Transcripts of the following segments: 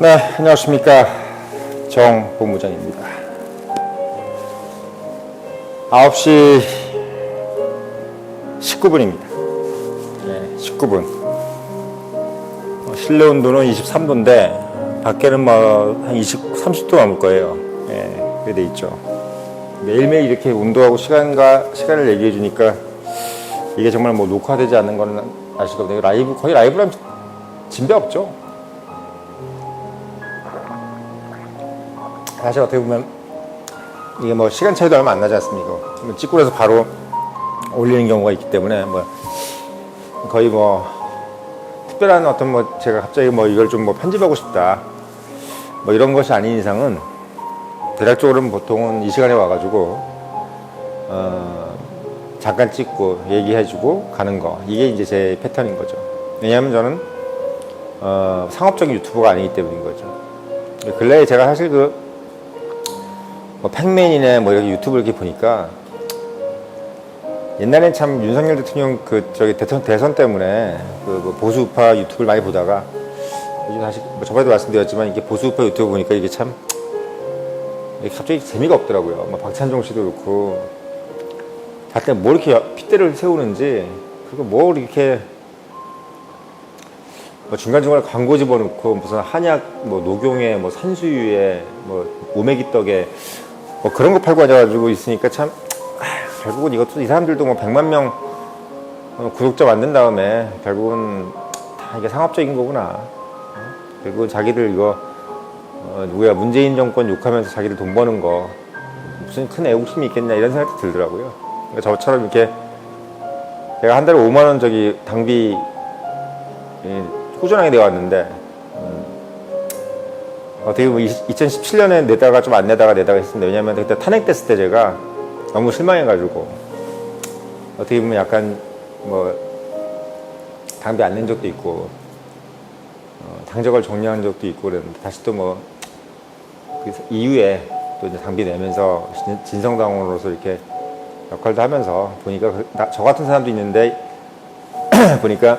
네, 안녕하십니까. 정 본부장입니다. 9시 19분입니다. 네, 19분. 어, 실내 온도는 23도인데, 밖에는 뭐, 한 20, 30도 넘을 거예요. 예, 그래 돼 있죠. 매일매일 이렇게 온도하고 시간과, 시간을 얘기해 주니까, 이게 정말 뭐 녹화되지 않는 거는 아시거든요. 라이브, 거의 라이브라면 진배 없죠. 사실 어떻게 보면 이게 뭐 시간 차이도 얼마 안 나지 않습니까? 나서 바로 올리는 경우가 있기 때문에 뭐 거의 뭐 특별한 어떤 뭐 제가 갑자기 뭐 이걸 좀 뭐 편집하고 싶다 뭐 이런 것이 아닌 이상은 대략적으로는 보통은 이 시간에 와가지고 어 잠깐 찍고 얘기해주고 가는 거 이게 이제 제 패턴인 거죠. 왜냐하면 저는 어 상업적인 유튜버가 아니기 때문인 거죠. 근래에 제가 사실 그 뭐 팩맨이나 뭐 이렇게 유튜브 이렇게 보니까 옛날엔 참 윤석열 대통령 그 저기 대선 대선 때문에 그뭐 보수우파 유튜브를 많이 보다가 요즘 사실 뭐 저번에도 말씀드렸지만 이게 보수우파 유튜브 보니까 이게 참 이게 갑자기 재미가 없더라고요. 뭐 박찬종 씨도 그렇고 다들 뭐 이렇게 핏대를 세우는지 그리고 뭐 이렇게 뭐 중간중간에 광고 집어넣고 무슨 한약 뭐 녹용에 뭐 산수유에 뭐 오메기떡에 뭐 그런 거 팔고 앉아가지고 있으니까 참 아, 결국은 이것도 이 사람들도 뭐 100만 명 어, 구독자 만든 다음에 결국은 다 이게 상업적인 거구나. 어? 결국은 자기들 이거 어, 누구야 문재인 정권 욕하면서 자기들 돈 버는 거 무슨 큰 애국심이 있겠냐 이런 생각이 들더라고요. 그러니까 저처럼 이렇게 제가 한 달에 5만 원 저기 당비 예, 꾸준하게 내어 왔는데 음, 어떻게 보면 2017년에 내다가 좀 안 내다가 내다가 했습니다. 왜냐하면 그때 탄핵됐을 때 제가 너무 실망해가지고 어떻게 보면 약간 뭐 당비 안낸 적도 있고 어, 당적을 정리한 적도 있고 그랬는데 다시 또 뭐 그 이후에 또 이제 당비 내면서 진- 진성당원으로서 이렇게 역할도 하면서 보니까 그- 나- 저 같은 사람도 있는데 보니까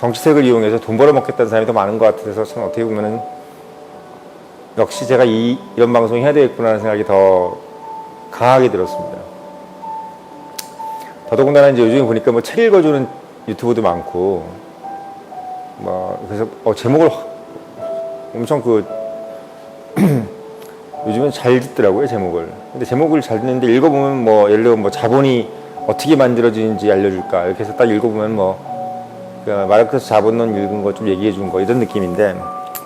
정치색을 이용해서 돈 벌어먹겠다는 사람이 더 많은 것 같아서 참 어떻게 보면은 역시 제가 이, 이런 방송 해야 되겠구나 하는 생각이 더 강하게 들었습니다. 더더군다나 이제 요즘에 보니까 뭐 책 읽어주는 유튜브도 많고 뭐 그래서 어, 제목을 확- 엄청 그 요즘은 잘 짓더라고요 제목을. 근데 제목을 잘 듣는데 읽어보면 뭐 예를 들어 뭐 자본이 어떻게 만들어지는지 알려줄까 이렇게 해서 딱 읽어보면 뭐 그 마르크스 자본론 읽은 거 좀 얘기해 준 거 이런 느낌인데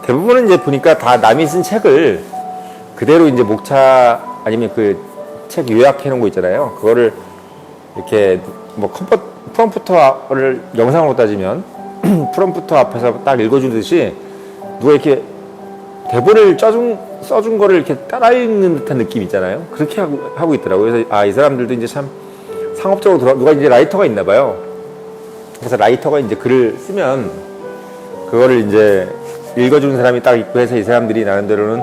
대부분은 이제 보니까 다 남이 쓴 책을 그대로 이제 목차 아니면 그 책 요약해 놓은 거 있잖아요. 그거를 이렇게 뭐 컴포, 프롬프터를 영상으로 따지면 프롬프터 앞에서 딱 읽어주듯이 누가 이렇게 대본을 짜준, 써준 거를 이렇게 따라 읽는 듯한 느낌 있잖아요. 그렇게 하고, 하고 있더라고요. 그래서 아, 이 사람들도 이제 참 상업적으로 돌아, 누가 이제 라이터가 있나 봐요. 그래서 라이터가 이제 글을 쓰면 그거를 이제 읽어주는 사람이 딱 있고 해서 이 사람들이 나름대로는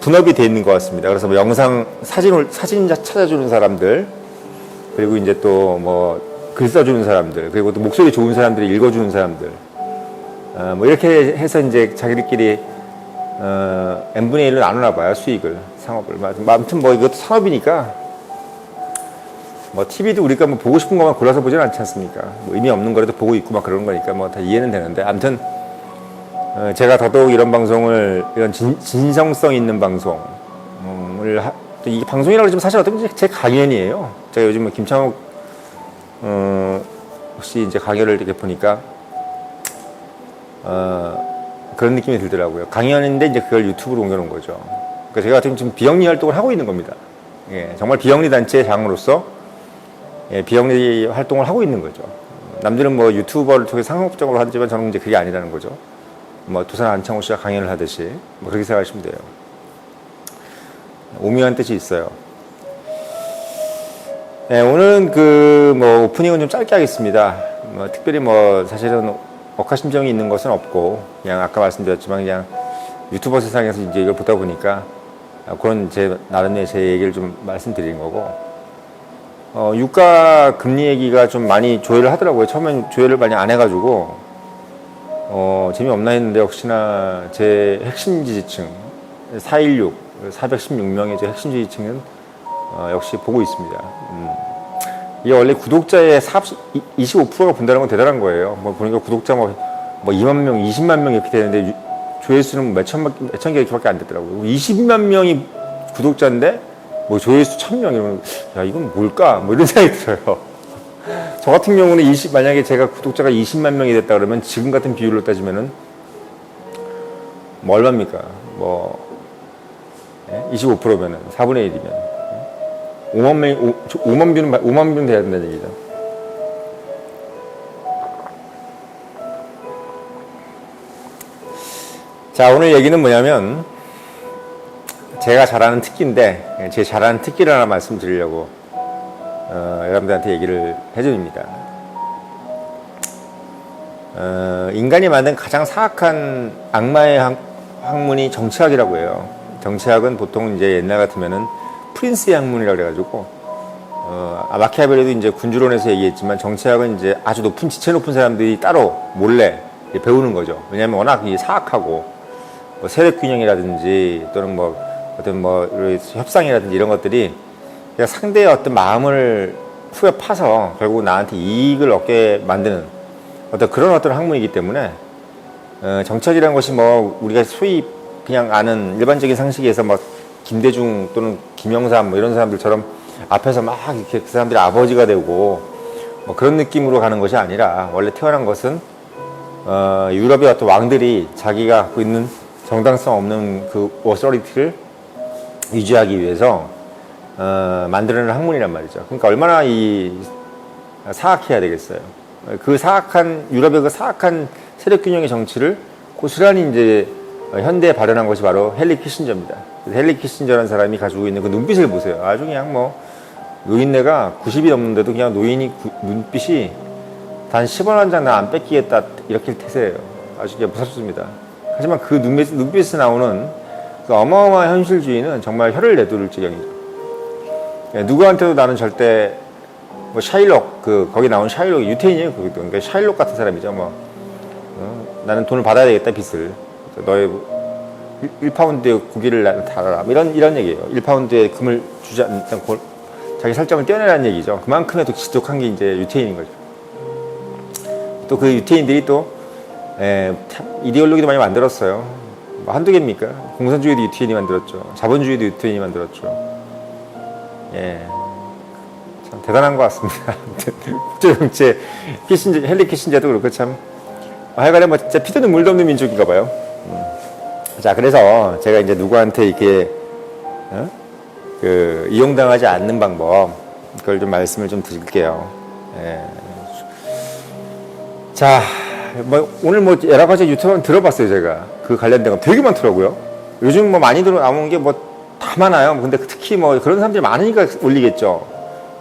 분업이 돼 있는 것 같습니다. 그래서 뭐 영상, 사진을, 사진자 찾아주는 사람들, 그리고 이제 또 뭐 글 써주는 사람들, 그리고 또 목소리 좋은 사람들이 읽어주는 사람들, 어, 뭐 이렇게 해서 이제 자기들끼리 어, n분의 1로 나누나 봐요, 수익을, 상업을. 뭐 아무튼 뭐 이것도 산업이니까, 뭐 TV도 우리가 뭐 보고 싶은 것만 골라서 보진 않지 않습니까? 뭐 의미 없는 거라도 보고 있고 막 그러는 거니까 뭐 다 이해는 되는데, 아무튼, 어, 제가 더더욱 이런 방송을, 이런 진, 진성성 있는 방송을, 하, 또 이게 방송이라고 하지만 사실 어떻게 제 강연이에요. 제가 요즘 뭐 김창욱, 어, 혹시 이제 강연을 이렇게 보니까, 어, 그런 느낌이 들더라고요. 강연인데 이제 그걸 유튜브로 옮겨놓은 거죠. 그러니까 제가 지금 지금 비영리 활동을 하고 있는 겁니다. 예, 정말 비영리 단체의 장으로서 예, 비영리 활동을 하고 있는 거죠. 남들은 뭐 유튜버를 통해 상업적으로 하지만 저는 이제 그게 아니라는 거죠. 뭐 두산 안창호 씨가 강연을 하듯이 뭐 그렇게 생각하시면 돼요. 오묘한 뜻이 있어요. 네, 오늘은 그 뭐 오프닝은 좀 짧게 하겠습니다. 뭐 특별히 뭐 사실은 억하심정이 있는 것은 없고 그냥 아까 말씀드렸지만 그냥 유튜버 세상에서 이제 이걸 보다 보니까 그런 제 나름의 제 얘기를 좀 말씀드리는 거고 어, 유가 금리 얘기가 좀 많이 조회를 하더라고요. 처음엔 조회를 많이 안 해가지고 어, 재미없나 했는데 역시나 제 핵심 지지층 416, 416명의 제 핵심 지지층은 어, 역시 보고 있습니다. 음. 이게 원래 구독자의 40, 25%가 본다는 건 대단한 거예요. 뭐 보니까 구독자 뭐, 뭐 2만 명, 20만 명 이렇게 되는데 유- 조회수는 몇 천만, 몇천 개 이렇게밖에 안 됐더라고요. 20만 명이 구독자인데 뭐 조회수 천 명 이러면 야 이건 뭘까? 뭐 이런 생각이 들어요. 저 같은 경우는 20 만약에 제가 구독자가 20만 명이 됐다 그러면 지금 같은 비율로 따지면은 뭐 얼마입니까? 뭐 25%면은 4분의 1이면 5만 명이 5, 만 뷰는 5만 뷰는 돼야 된다는 얘기죠. 자 오늘 얘기는 뭐냐면 제가 잘하는 특기인데 제 잘하는 특기를 하나 말씀드리려고 어, 여러분들한테 얘기를 해드립니다. 어, 인간이 만든 가장 사악한 악마의 학, 학문이 정치학이라고 해요. 정치학은 보통 이제 옛날 같으면은 프린스의 학문이라고 그래가지고 어, 아, 마키아벨리도 이제 군주론에서 얘기했지만 정치학은 이제 아주 높은 지체 높은 사람들이 따로 몰래 배우는 거죠. 왜냐하면 워낙 이 사악하고 뭐 세력 균형이라든지 또는 뭐 어떤 뭐 협상이라든지 이런 것들이 그러니까 상대의 어떤 마음을 후에 파서 결국 나한테 이익을 얻게 만드는 어떤 그런 어떤 학문이기 때문에 어, 정책이라는 것이 뭐 우리가 소위 그냥 아는 일반적인 상식에서 뭐 김대중 또는 김영삼 뭐 이런 사람들처럼 앞에서 막 이렇게 그 사람들이 아버지가 되고 뭐 그런 느낌으로 가는 것이 아니라 원래 태어난 것은 어, 유럽의 어떤 왕들이 자기가 갖고 있는 정당성 없는 그 오서리티를 유지하기 위해서 어, 만들어낸 학문이란 말이죠. 그러니까 얼마나 이 사악해야 되겠어요. 그 사악한 유럽의 그 사악한 세력 균형의 정치를 고스란히 이제 현대에 발현한 것이 바로 헨리 키신저입니다. 헨리 키신저라는 사람이 가지고 있는 그 눈빛을 보세요. 아주 그냥 뭐 노인네가 90이 넘는데도 그냥 노인이 구- 눈빛이 단 10원 한 장 나 안 뺏기겠다 이렇게 태세예요. 아주 무섭습니다. 하지만 그 눈빛, 눈빛에 나오는 그 어마어마한 현실주의는 정말 혀를 내두를 지경이죠. 예, 누구한테도 나는 절대 뭐 샤일록 그 거기 나온 샤일록이 유태인이에요. 그것도 그러니까 샤일록 같은 사람이죠. 뭐 어, 나는 돈을 받아야 되겠다 빚을 너의 1, 파운드의 고기를 나한테 달아라 뭐 이런 이런 얘기예요. 1파운드의 금을 주지 않고 자기 설정을 떼어내라는 얘기죠. 그만큼의 또 지독한 게 이제 유태인인 거죠. 또 그 유태인들이 또 에, 참 이데올로기도 많이 만들었어요. 뭐 한두 개입니까? 공산주의도 유태인이 만들었죠. 자본주의도 유태인이 만들었죠. 예. 참 대단한 것 같습니다. 국제정치에 키신저, 헨리 키신저도 그렇고 참 하여간에 뭐 진짜 피도 눈물도 없는 민족인가 봐요. 음. 자, 그래서 제가 이제 누구한테 이렇게 어? 그 이용당하지 않는 방법 그걸 좀 말씀을 좀 드릴게요. 예. 자, 뭐 오늘 뭐 여러 가지 유튜브 들어봤어요 제가 그 관련된 거 되게 많더라고요. 요즘 뭐 많이 들어 나오는 게뭐 다 많아요. 근데 특히 뭐 그런 사람들이 많으니까 올리겠죠.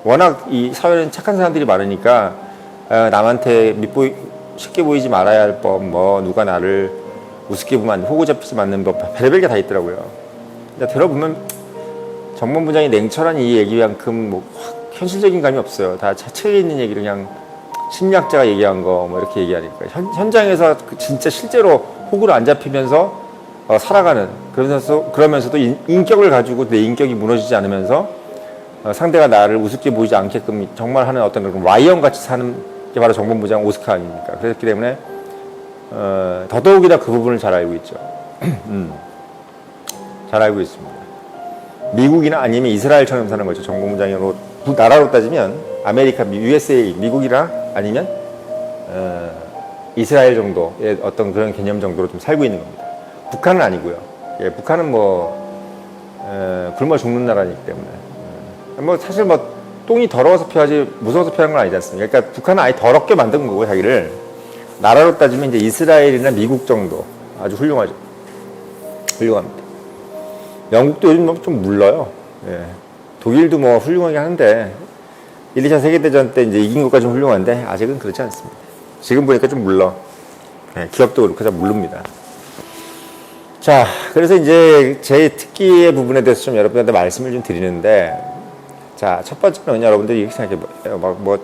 워낙 이 사회는 착한 사람들이 많으니까 어, 남한테 밉보이 쉽게 보이지 말아야 할 법, 뭐 누가 나를 우습게 보면 호구 잡히지 않는 법, 별의별 게 다 있더라고요. 근데 들어보면 정본부장이 냉철한 이 얘기만큼 뭐 확 현실적인 감이 없어요. 다 차체에 있는 얘기를 그냥 심리학자가 얘기한 거 뭐 이렇게 얘기하니까 현, 현장에서 그 진짜 실제로 호구를 안 잡히면서 어, 살아가는 그러면서 그러면서도 인, 인격을 가지고 내 인격이 무너지지 않으면서 어, 상대가 나를 우습게 보이지 않게끔 정말 하는 어떤 그런 와이언 같이 사는 게 바로 정본부장 오스카 아닙니까? 그렇기 때문에 어, 더더욱이나 그 부분을 잘 알고 있죠. 음, 잘 알고 있습니다. 미국이나 아니면 이스라엘처럼 사는 거죠. 정보무장으로 나라로 따지면 아메리카, USA, 미국이나 아니면 어, 이스라엘 정도의 어떤 그런 개념 정도로 좀 살고 있는 겁니다. 북한은 아니고요. 예, 북한은 뭐 어, 굶어 죽는 나라이기 때문에 어, 뭐 사실 뭐 똥이 더러워서 피하지 무서워서 피하는 건 아니지 않습니까? 그러니까 북한은 아예 더럽게 만든 거고 자기를 나라로 따지면 이제 이스라엘이나 미국 정도 아주 훌륭하죠. 훌륭합니다. 영국도 요즘 뭐좀 물러요. 예. 독일도 뭐 훌륭하게 하는데 1, 2차 세계대전 때 이제 이긴 것까지 는 훌륭한데 아직은 그렇지 않습니다. 지금 보니까 좀 물러. 예, 기업도 그렇고 좀 물릅니다. 자, 그래서 이제 제 특기의 부분에 대해서 좀 여러분들한테 말씀을 좀 드리는데, 자, 첫 번째는 여러분들이 이렇게 생각해 봐요. 막 뭐,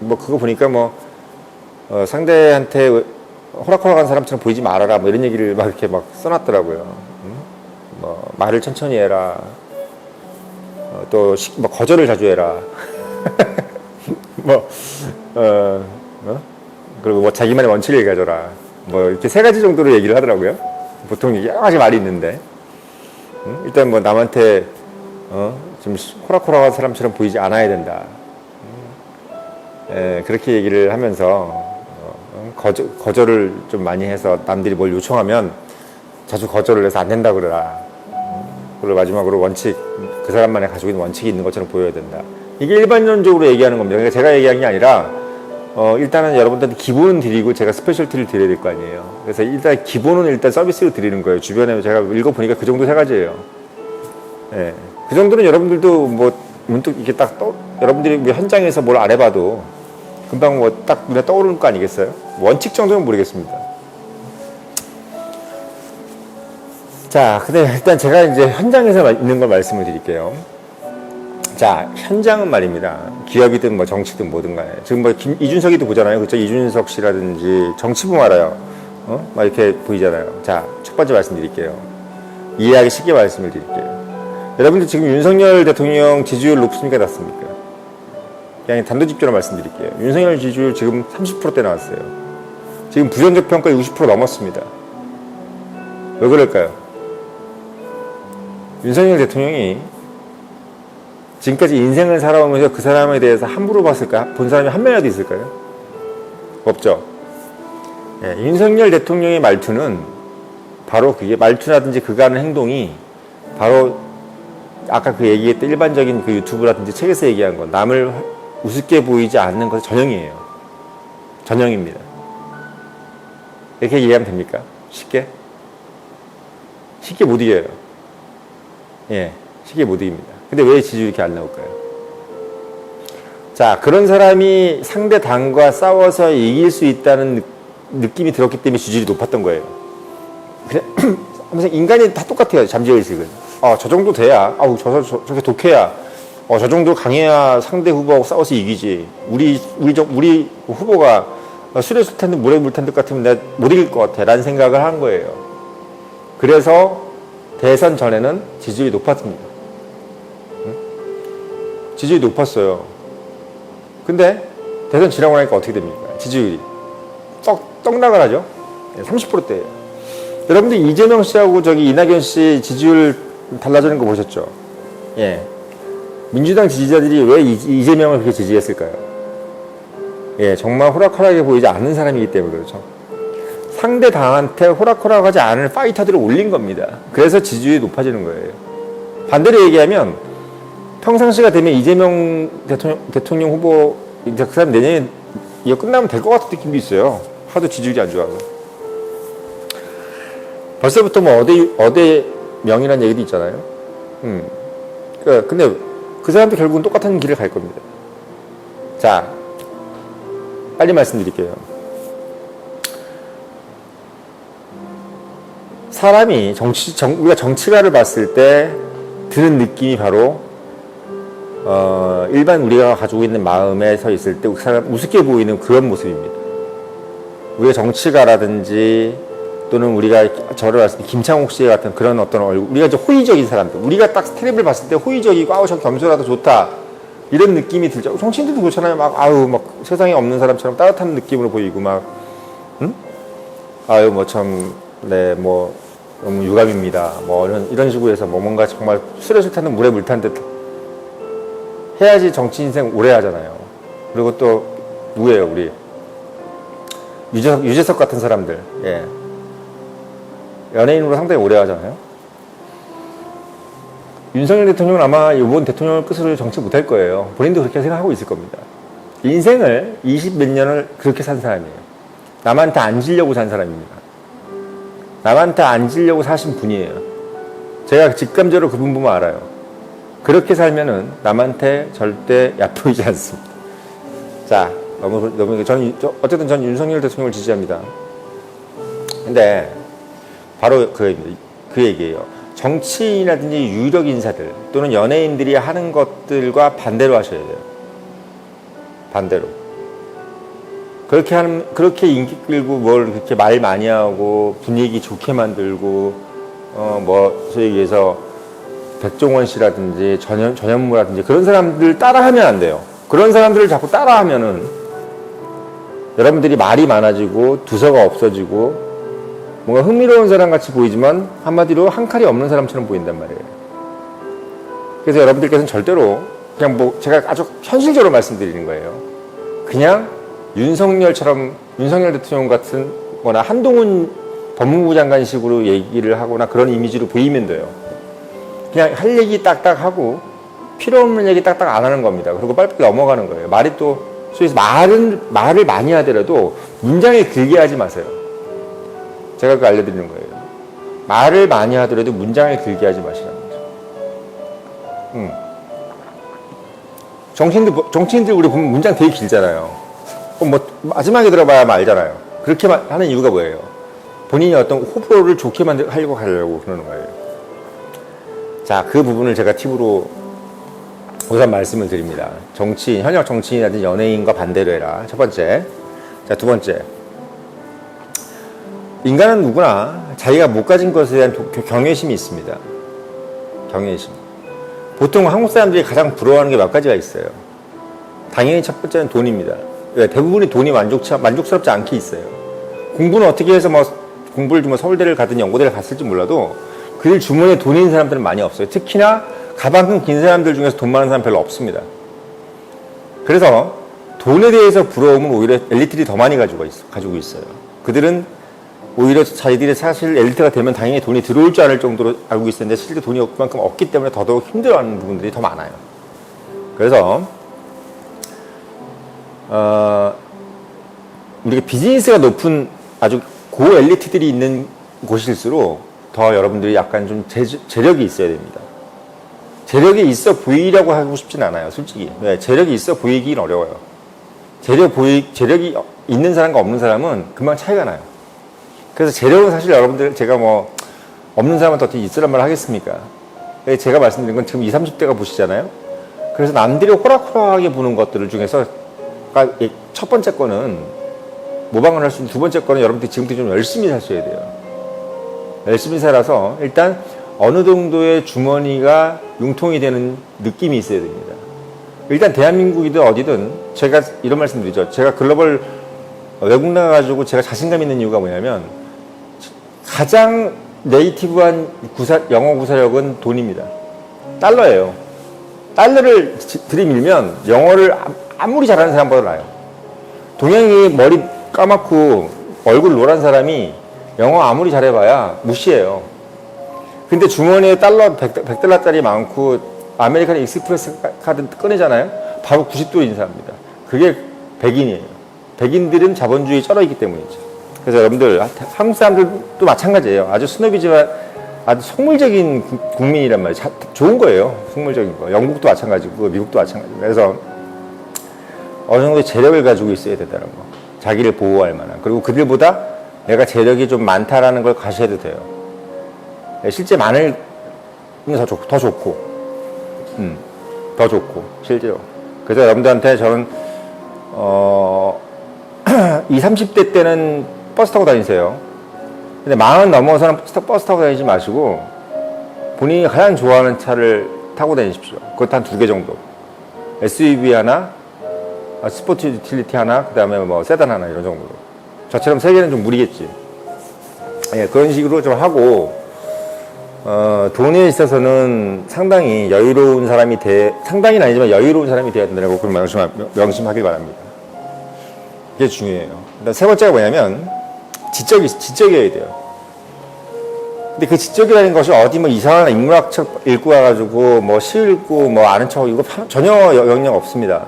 뭐, 그거 보니까 뭐, 어, 상대한테 호락호락한 사람처럼 보이지 말아라 뭐 이런 얘기를 막 이렇게 막 써놨더라고요. 음? 뭐 말을 천천히 해라. 어, 또 시, 뭐 거절을 자주 해라. 뭐 어, 어? 그리고 뭐 자기만의 원칙을 가져라. 뭐 이렇게 세 가지 정도로 얘기를 하더라고요. 보통 여러 가지 말이 있는데 음? 일단 뭐 남한테 어? 좀 호락호락한 사람처럼 보이지 않아야 된다. 음? 예, 그렇게 얘기를 하면서 어, 거절, 거절을 좀 많이 해서 남들이 뭘 요청하면 자주 거절을 해서 안 된다 그러라. 음? 그리고 마지막으로 원칙, 그 사람만의 가지고 있는 원칙이 있는 것처럼 보여야 된다. 이게 일반론적으로 얘기하는 겁니다. 그러니까 제가 얘기한 게 아니라 어, 일단은 여러분들한테 기본은 드리고 제가 스페셜티를 드려야 될 거 아니에요. 그래서 일단 기본은 일단 서비스로 드리는 거예요. 주변에 제가 읽어보니까 그 정도 세 가지예요. 예. 그 정도는 여러분들도 뭐 문득 이렇게 딱 떠, 여러분들이 뭐 현장에서 뭘 안 해봐도 금방 뭐 딱 눈에 떠오르는 거 아니겠어요? 원칙 정도는 모르겠습니다. 자, 근데 일단 제가 이제 현장에서 마- 있는 걸 말씀을 드릴게요. 자, 현장은 말입니다. 기업이든 뭐 정치든 뭐든 간에. 지금 뭐 김, 이준석이도 보잖아요. 그죠? 이준석 씨라든지 정치부 알아요. 어? 막 이렇게 보이잖아요. 자, 첫 번째 말씀드릴게요. 이해하기 쉽게 말씀을 드릴게요. 여러분들 지금 윤석열 대통령 지지율 높습니까? 낮습니까? 그냥 단도직입적으로 말씀드릴게요. 윤석열 지지율 지금 30%대 나왔어요. 지금 부정적 평가 60% 넘었습니다. 왜 그럴까요? 윤석열 대통령이 지금까지 인생을 살아오면서 그 사람에 대해서 함부로 봤을까? 본 사람이 한 명이라도 있을까요? 없죠. 예, 윤석열 대통령의 말투는 바로 그게 말투라든지 그가 하는 행동이 바로 아까 그 얘기했던 일반적인 그 유튜브라든지 책에서 얘기한 건 남을 우습게 보이지 않는 것의 전형이에요. 전형입니다. 이렇게 이해하면 됩니까? 쉽게? 쉽게 못 이겨요. 예, 쉽게 못 이깁니다. 근데 왜 지지율이 이렇게 안 나올까요? 자, 그런 사람이 상대 당과 싸워서 이길 수 있다는 느, 느낌이 들었기 때문에 지지율이 높았던 거예요. 그냥 항상 인간이 다 똑같아요. 잠재의식은. 아, 저 정도 돼야. 아우, 저, 저, 저게 독해야. 어, 저 정도 강해야 상대 후보하고 싸워서 이기지. 우리, 우리, 저, 우리 후보가 술에 술 텐데 물에 물 텐데 같으면 내가 못 이길 것 같아. 라는 생각을 한 거예요. 그래서 대선 전에는 지지율이 높았습니다. 응? 지지율이 높았어요. 근데 대선 지나고 나니까 어떻게 됩니까? 지지율이. 떡, 떡락을 하죠? 30%대예요. 여러분들 이재명 씨하고 저기 이낙연 씨 지지율 달라지는 거 보셨죠? 예. 민주당 지지자들이 왜 이- 이재명을 그렇게 지지했을까요? 예, 정말 호락호락해 보이지 않는 사람이기 때문에 그렇죠. 상대 당한테 호락호락하지 않을 파이터들을 올린 겁니다. 그래서 지지율이 높아지는 거예요. 반대로 얘기하면 평상시가 되면 이재명 대통령, 대통령 후보 이제 그 사람 내년에 이거 끝나면 될 것 같은 느낌도 있어요. 하도 지지율이 안 좋아서. 벌써부터 뭐 어대 어대 명이라는 얘기도 있잖아요. 음. 그 근데 그 사람도 결국은 똑같은 길을 갈 겁니다. 자, 빨리 말씀드릴게요. 사람이 정치 정, 우리가 정치가를 봤을 때 드는 느낌이 바로 어, 일반 우리가 가지고 있는 마음에 서 있을 때그 사람 우습게 보이는 그런 모습입니다. 우리가 정치가라든지 또는 우리가 저를 봤을 때 김창옥 씨 같은 그런 어떤 얼굴, 우리가 좀 호의적인 사람들, 우리가 딱 스트랩을 봤을 때 호의적이고 아우 저 겸손하다 좋다 이런 느낌이 들죠. 정치인들도 그렇잖아요. 막 아우 막 세상에 없는 사람처럼 따뜻한 느낌으로 보이고 막 응? 아유 뭐 참 네 뭐 너무 유감입니다. 뭐 이런 이런 식으로 해서 뭐 뭔가 정말 술에 술 타는 물에 물 탄 듯 해야지 정치 인생 오래 하잖아요. 그리고 또 누구예요 우리 유재석, 유재석 같은 사람들 예. 연예인으로 상당히 오래 하잖아요. 윤석열 대통령은 아마 이번 대통령을 끝으로 정치 못할 거예요. 본인도 그렇게 생각하고 있을 겁니다. 인생을 20 몇 년을 그렇게 산 사람이에요. 남한테 안 지려고 산 사람입니다. 남한테 안 지려고 사신 분이에요. 제가 직감적으로 그분 보면 알아요. 그렇게 살면은 남한테 절대 얕보이지 않습니다. 자, 너무, 너무, 저는, 저- 어쨌든 전 윤석열 대통령을 지지합니다. 근데, 바로 그, 그 얘기예요. 정치인이라든지 유력 인사들 또는 연예인들이 하는 것들과 반대로 하셔야 돼요. 반대로. 그렇게 하는 그렇게 인기 끌고 뭘 그렇게 말 많이 하고 분위기 좋게 만들고 어 뭐 소위 얘기해서 백종원 씨라든지 전현 전현무라든지 그런 사람들 따라하면 안 돼요. 그런 사람들을 자꾸 따라하면은 여러분들이 말이 많아지고 두서가 없어지고 뭔가 흥미로운 사람 같이 보이지만 한마디로 한 칼이 없는 사람처럼 보인단 말이에요. 그래서 여러분들께서는 절대로 그냥 뭐 제가 아주 현실적으로 말씀드리는 거예요. 그냥 윤석열처럼 윤석열 대통령 같은 거나 한동훈 법무부 장관식으로 얘기를 하거나 그런 이미지로 보이면 돼요. 그냥 할 얘기 딱딱 하고 필요 없는 얘기 딱딱 안 하는 겁니다. 그리고 빨리빨리 넘어가는 거예요. 말이 또 소위서 말은 말을 많이 하더라도 문장을 길게 하지 마세요. 제가 그거 알려드리는 거예요. 말을 많이 하더라도 문장을 길게 하지 마시라는 거죠. 음. 정치인들 정치인들 우리 보면 문장 되게 길잖아요. 뭐 마지막에 들어봐야 알잖아요. 그렇게 마- 하는 이유가 뭐예요? 본인이 어떤 호불호를 좋게 만들 하려고 하려고 그러는 거예요. 자, 그 부분을 제가 팁으로 우선 말씀을 드립니다. 정치인, 현역 정치인이라든지 연예인과 반대로 해라. 첫 번째. 자, 두 번째. 인간은 누구나 자기가 못 가진 것에 대한 도- 경외심이 있습니다. 경외심. 보통 한국 사람들이 가장 부러워하는 게 몇 가지가 있어요. 당연히 첫 번째는 돈입니다. 왜? 대부분이 돈이 만족치, 만족스럽지 않게 있어요. 공부는 어떻게 해서 뭐 공부를 좀 서울대를 가든 연고대를 갔을지 몰라도 그들 주머니에 돈이 있는 사람들은 많이 없어요. 특히나 가방끈 긴 사람들 중에서 돈 많은 사람 별로 없습니다. 그래서 돈에 대해서 부러움은 오히려 엘리트들이 더 많이 가지고, 있, 가지고 있어요. 그들은 오히려 자기들이 사실 엘리트가 되면 당연히 돈이 들어올 줄 알을 정도로 알고 있었는데 실제 돈이 그만큼 없기 때문에 더더욱 힘들어하는 부분들이 더 많아요. 그래서 어, 우리가 비즈니스가 높은 아주 고 엘리트들이 있는 곳일수록 더 여러분들이 약간 좀 재, 재력이 있어야 됩니다. 재력이 있어 보이려고 하고 싶진 않아요, 솔직히. 네, 재력이 있어 보이긴 어려워요. 재력 보이, 재력이 있는 사람과 없는 사람은 금방 차이가 나요. 그래서 재력은 사실 여러분들 제가 뭐 없는 사람한테 어떻게 있으란 말을 하겠습니까? 예, 제가 말씀드린 건 지금 20, 30대가 보시잖아요. 그래서 남들이 호락호락하게 보는 것들을 중에서 첫 번째 거는 모방을 할 수 있는 두 번째 거는 여러분들이 지금부터 좀 열심히 사셔야 돼요. 열심히 살아서 일단 어느 정도의 주머니가 융통이 되는 느낌이 있어야 됩니다. 일단 대한민국이든 어디든 제가 이런 말씀 드리죠. 제가 글로벌 외국 나가가지고 제가 자신감 있는 이유가 뭐냐면 가장 네이티브한 구사, 영어 구사력은 돈입니다. 달러예요. 달러를 지- 들이밀면 영어를 아- 아무리 잘하는 사람보다 나아요. 동양이 머리 까맣고 얼굴 노란 사람이 영어 아무리 잘해봐야 무시해요. 근데 주머니에 달러 100, 100달러짜리 많고 아메리칸 익스프레스 카- 카드 꺼내잖아요. 바로 90도 인사합니다. 그게 백인이에요. 백인들은 자본주의 쩔어 있기 때문이죠. 그래서 여러분들 한국 사람들도 마찬가지예요. 아주 스노비지만 아주 속물적인 구- 국민이란 말이에요. 자- 좋은 거예요. 속물적인 거. 영국도 마찬가지고 미국도 마찬가지고. 그래서 어느 정도 재력을 가지고 있어야 된다는 거. 자기를 보호할 만한. 그리고 그들보다 내가 재력이 좀 많다라는 걸 가셔도 돼요. 네, 실제 많을 더, 좋, 더 좋고, 음, 더 좋고, 실제로. 그래서 여러분들한테 저는, 어, 20, 30대 때는 버스 타고 다니세요. 근데 마흔 넘어서는 버스, 타고 다니지 마시고, 본인이 가장 좋아하는 차를 타고 다니십시오. 그것도 한두 개 정도. SUV 하나, 아, 스포츠 유틸리티 하나, 그 다음에 뭐 세단 하나 이런 정도로. 저처럼 세 개는 좀 무리겠지. 예, 그런 식으로 좀 하고, 어, 돈에 있어서는 상당히 여유로운 사람이 돼, 상당히는 아니지만 여유로운 사람이 되어야 된다고 그런 명심, 명심하길 바랍니다. 이게 중요해요. 일단 세 번째가 뭐냐면, 지적이, 지적이어야 돼요. 근데 그 지적이라는 것이 어디 뭐 이상한 인문학 책 읽고 와가지고 뭐 시 읽고 뭐 아는 척 이거 파- 전혀 여- 영향 없습니다.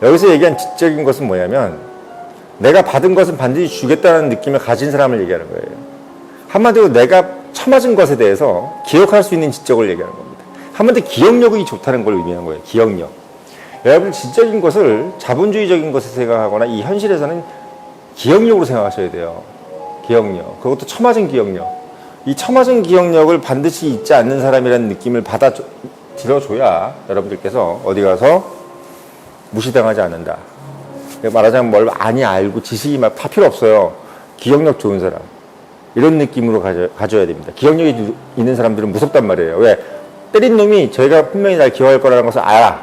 여기서 얘기한 지적인 것은 뭐냐면 내가 받은 것은 반드시 주겠다는 느낌을 가진 사람을 얘기하는 거예요. 한마디로 내가 처맞은 것에 대해서 기억할 수 있는 지적을 얘기하는 겁니다. 한마디로 기억력이 좋다는 걸 의미하는 거예요. 기억력. 여러분 지적인 것을 자본주의적인 것을 생각하거나 이 현실에서는 기억력으로 생각하셔야 돼요. 기억력. 그것도 처맞은 기억력. 이 처맞은 기억력을 반드시 잊지 않는 사람이라는 느낌을 받아 들어줘야 여러분들께서 어디 가서 무시당하지 않는다. 말하자면 뭘 많이 알고 지식이 막 다 필요 없어요. 기억력 좋은 사람. 이런 느낌으로 가져, 가져야 됩니다. 기억력이 주- 있는 사람들은 무섭단 말이에요. 왜? 때린 놈이 저희가 분명히 날 기억할 거라는 것을 알아.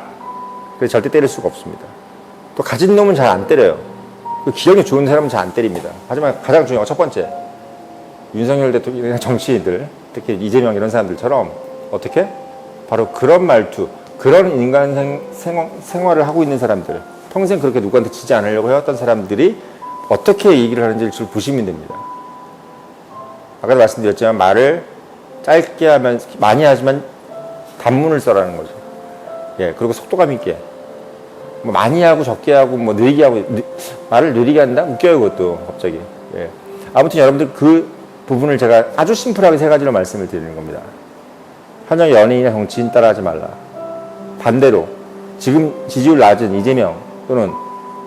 그래서 절대 때릴 수가 없습니다. 또 가진 놈은 잘 안 때려요. 그 기억력 좋은 사람은 잘 안 때립니다. 하지만 가장 중요한 건첫 번째. 윤석열 대통령이나 정치인들, 특히 이재명 이런 사람들처럼 어떻게? 바로 그런 말투, 그런 인간 생, 생활, 생활을 하고 있는 사람들, 평생 그렇게 누구한테 지지 않으려고 해왔던 사람들이 어떻게 얘기를 하는지를 줄 보시면 됩니다. 아까도 말씀드렸지만 말을 짧게 하면 많이 하지만 단문을 써라는 거죠. 예, 그리고 속도감 있게. 뭐 많이 하고 적게 하고 뭐 느리게 하고 느- 말을 느리게 한다? 웃겨요 그것도 갑자기. 예. 아무튼 여러분들 그 부분을 제가 아주 심플하게 세 가지로 말씀을 드리는 겁니다. 현역 연예인이나 정치인 따라하지 말라. 반대로 지금 지지율 낮은 이재명 또는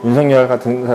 윤석열 같은 사람